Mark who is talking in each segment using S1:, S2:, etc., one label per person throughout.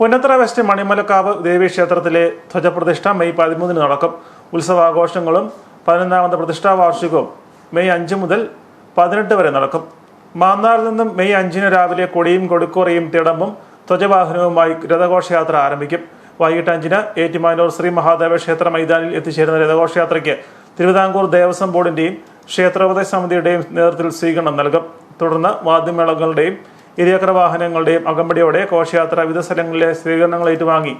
S1: Punnathara west Manimalakkavu ദേവീക്ഷേത്രത്തിലെ ധ്വജപ്രതിഷ്ഠ May പതിമൂന്നിന് നടക്കും. ഉത്സവാഘോഷങ്ങളും പതിനൊന്നാമത്തെ പ്രതിഷ്ഠാ വാർഷികവും മെയ് അഞ്ച് മുതൽ പതിനെട്ട് വരെ നടക്കും. മാന്നാറിൽ നിന്നും മെയ് അഞ്ചിന് രാവിലെ കൊടിയും കൊടുക്കുറയും തിടമ്പും ധ്വജവാഹനവുമായി രഥഘോഷയാത്ര ആരംഭിക്കും. വൈകിട്ട് അഞ്ചിന് ഏറ്റുമാനൂർ ശ്രീ മഹാദേവ ക്ഷേത്ര മൈതാനിൽ എത്തിച്ചേരുന്ന രഥഘോഷയാത്രയ്ക്ക് തിരുവിതാംകൂർ ദേവസ്വം ബോർഡിന്റെയും ക്ഷേത്രോപദേശ സമിതിയുടെയും നേതൃത്വത്തിൽ സ്വീകരണം നൽകും. തുടർന്ന് വാദ്യമേളങ്ങളുടെയും ഇരുചക്ര വാഹനങ്ങളുടെയും അകമ്പടിയോടെ ഘോഷയാത്ര വിവിധ സ്ഥലങ്ങളിലെ സ്വീകരണങ്ങൾ ഏറ്റുവാങ്ങി.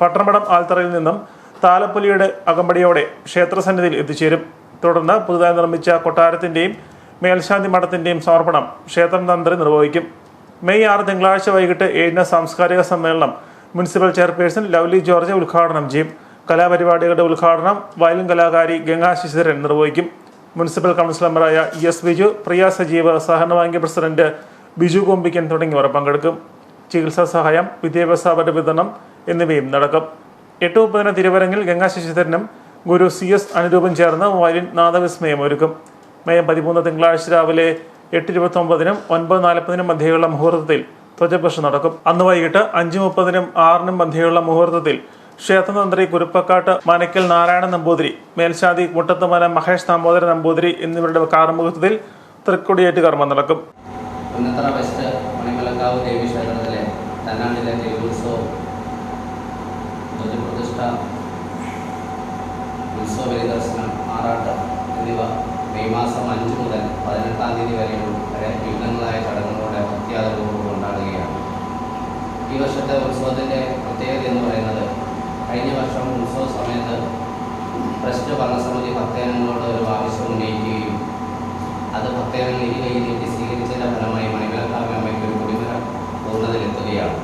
S1: പട്ടണമടം ആൽത്തറയിൽ നിന്നും താലപ്പൊലിയുടെ അകമ്പടിയോടെ ക്ഷേത്രസന്നിധിയിൽ എത്തിച്ചേരും. തുടർന്ന് പുതുതായി നിർമ്മിച്ച കൊട്ടാരത്തിന്റെയും മേൽശാന്തി മഠത്തിന്റെയും സമർപ്പണം ക്ഷേത്രം തന്ത്രി നിർവഹിക്കും. മെയ് ആറ് തിങ്കളാഴ്ച വൈകിട്ട് ഏഴിന് സാംസ്കാരിക സമ്മേളനം മുനിസിപ്പൽ ചെയർപേഴ്സൺ ലവ്ലി ജോർജ് ഉദ്ഘാടനം ചെയ്യും. കലാപരിപാടികളുടെ ഉദ്ഘാടനം വയലിൻ കലാകാരി ഗംഗാ ശശിധരൻ നിർവഹിക്കും. മുനിസിപ്പൽ കൗൺസിലർമാരായ S Biju Priya Sajeev bank president Biju Kombikkan തുടങ്ങിയവർ പങ്കെടുക്കും. ചികിത്സാ സഹായം വിദ്യാഭ്യാസ അവരുടെ വിതരണം എന്നിവയും നടക്കും. എട്ട് മുപ്പതിന് തിരുവരങ്ങിൽ ഗംഗാ ശശിധരനും ഗുരു സി എസ് അനുരൂപം ചേർന്ന് വയലിൻ നാദവിസ്മയം ഒരുക്കും. മെയ് പതിമൂന്ന് തിങ്കളാഴ്ച രാവിലെ എട്ട് ഇരുപത്തി ഒമ്പതിനും ഒൻപത് നാൽപ്പതിനും മധ്യയുള്ള മുഹൂർത്തത്തിൽ ധ്വജപക്ഷ നടക്കും. അന്ന് വൈകിട്ട് അഞ്ച് മുപ്പതിനും ആറിനും മധ്യയുള്ള മുഹൂർത്തത്തിൽ ക്ഷേത്രതന്ത്രി കുരുപ്പക്കാട്ട് മനക്കൽ നാരായണ നമ്പൂതിരി മേൽശാന്തി മുട്ടത്തുമന മഹേഷ് ദാമോദര നമ്പൂതിരി എന്നിവരുടെ കാർമുഖത്തിൽ തൃക്കൊടിയേറ്റ് കർമ്മം നടക്കും.
S2: പുന്നത്തറ വെസ്റ്റ് മണിമലക്കാവ് ദേവി ക്ഷേത്രത്തിലെ തന്നാണ്ടിലെ ദേവോത്സവം ധ്വജപ്രതിഷ്ഠ ഉത്സവ ബലിദർശനം ആറാട്ട് എന്നിവ മെയ് മാസം അഞ്ച് മുതൽ പതിനെട്ടാം തീയതി വരെയുള്ള വരെ വിവിധങ്ങളായ ചടങ്ങുകളുടെ ഭക്തിയാദരവോട് കൊണ്ടാടുകയാണ്. ഈ വർഷത്തെ ഉത്സവത്തിന്റെ പ്രത്യേകത എന്ന് പറയുന്നത് കഴിഞ്ഞ വർഷം ഉത്സവ സമയത്ത് ട്രസ്റ്റ് ഭരണസമിതി ഭക്തജനങ്ങളോട് ഒരു ആവശ്യം ഉന്നയിക്കുകയും അത് ഭക്തജനങ്ങൾ കൈ പൂർണതയിലെത്തുകയാണ്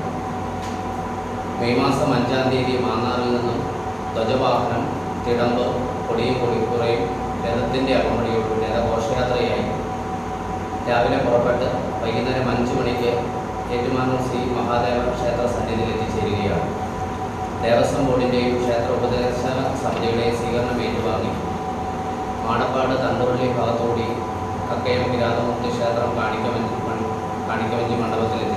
S2: മെയ് മാസം അഞ്ചാം തീയതി മാന്നാറിൽ നിന്നും ധ്വജവാഹനം തിടമ്പ് കൊടിയും കൊടിക്കുറയും രഥത്തിന്റെ അകമ്പടിയോടും രഥഘോഷയാത്രയായി രാവിലെ പുറപ്പെട്ട് വൈകുന്നേരം അഞ്ച് മണിക്ക് ഏറ്റുമാനൂർ ശ്രീ മഹാദേവ ക്ഷേത്ര സന്നിധിയിൽ എത്തിച്ചേരുകയാണ് ദേവസ്വം ബോർഡിന്റെയും ക്ഷേത്ര ഉപദേശ സമിതിയുടെയും സ്വീകരണം ഏറ്റുവാങ്ങി. മാടപ്പാട് തണ്ടുപള്ളി ഭാഗത്തോടി കക്കയം കിരാതമൂർത്തി ക്ഷേത്രം കാണിക്കവഞ്ചി കാണിക്കവഞ്ചി മണ്ഡപത്തിൽ എത്തിച്ചേരുമ്പോൾ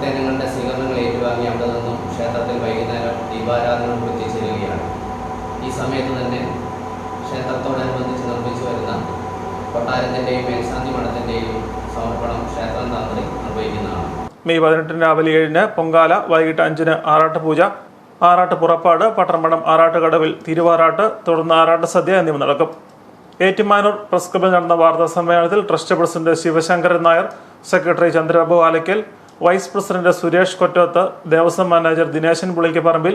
S2: ഭക്തജനങ്ങളുടെ സ്വീകരണങ്ങൾ ഏറ്റുവാങ്ങി അവിടെ നിന്നും ക്ഷേത്രത്തിൽ വൈകുന്നേരം ദീപാരാധന എത്തിച്ചേരുകയാണ് ഈ സമയത്ത് തന്നെ ക്ഷേത്രത്തോടനുബന്ധിച്ച് നിർമ്മിച്ചു വരുന്ന കൊട്ടാരത്തിന്റെയും മേൽശാന്തി മഠത്തിന്റെയും സമർപ്പണം ക്ഷേത്രം തന്ത്രി നിർവഹിക്കുന്നതാണ്.
S1: മെയ് പതിനെട്ടിന് രാവിലെ ഏഴിന് പൊങ്കാല വൈകിട്ട് അഞ്ചിന് ആറാട്ട് പൂജ ആറാട്ട് പുറപ്പാട് പട്ടണമടം ആറാട്ട് കടവിൽ തിരുവാറാട്ട് തുടർന്ന് ആറാട്ട് സദ്യ എന്നിവ നടക്കും. ഏറ്റുമാനൂർ പ്രസ് ക്ലബിൽ നടന്ന വാർത്താ സമ്മേളനത്തിൽ trust president Sivasankaran Nair secretary Chandrababu Alakkal vice president Suresh Kottoth Devaswom manager Dineshan Pulikkaparambil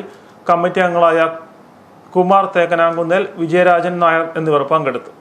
S1: committee അംഗങ്ങളായ കുമാർ തേക്കനാങ്കുന്നേൽ വിജയരാജൻ നായർ എന്നിവർ പങ്കെടുത്തു.